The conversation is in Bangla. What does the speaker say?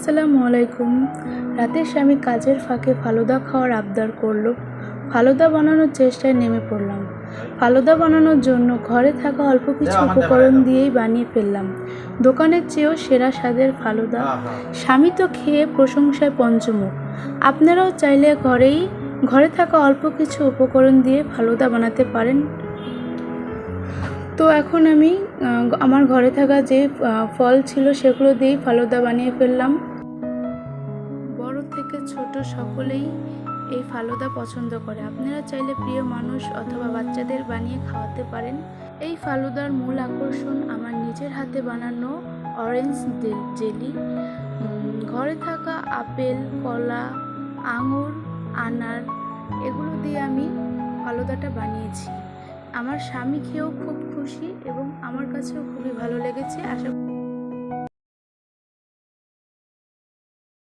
আসসালামু আলাইকুম। রাতে স্বামী কাজের ফাঁকে ফালুদা খাওয়ার আবদার করল। ফালুদা বানানোর চেষ্টায় নেমে পড়লাম। ফালুদা বানানোর জন্য ঘরে থাকা অল্প কিছু উপকরণ দিয়েই বানিয়ে ফেললাম। দোকানের চেয়েও সেরা স্বাদের ফালুদা। স্বামী তো খেয়ে প্রশংসায় পঞ্চমুখ। আপনারাও চাইলে ঘরেই ঘরে থাকা অল্প কিছু উপকরণ দিয়ে ফালুদা বানাতে পারেন। তো এখন আমি আমার ঘরে থাকা যে ফল ছিল সেগুলো দিয়েই ফালুদা বানিয়ে ফেললাম। থেকে ছোট সকলেই এই ফালুদা পছন্দ করে। আপনারা চাইলে প্রিয় মানুষ অথবা বাচ্চাদের বানিয়ে খাওয়াতে পারেন। এই ফালুদার মূল আকর্ষণ আমার নিজের হাতে বানানো অরেঞ্জ জেলি ঘরে থাকা আপেল, কলা, আঙুর, আনার, এগুলো দিয়ে আমি ফালুদাটা বানিয়েছি। আমার স্বামী খেয়েও খুব খুশি এবং আমার কাছেও খুবই ভালো লেগেছে। আশা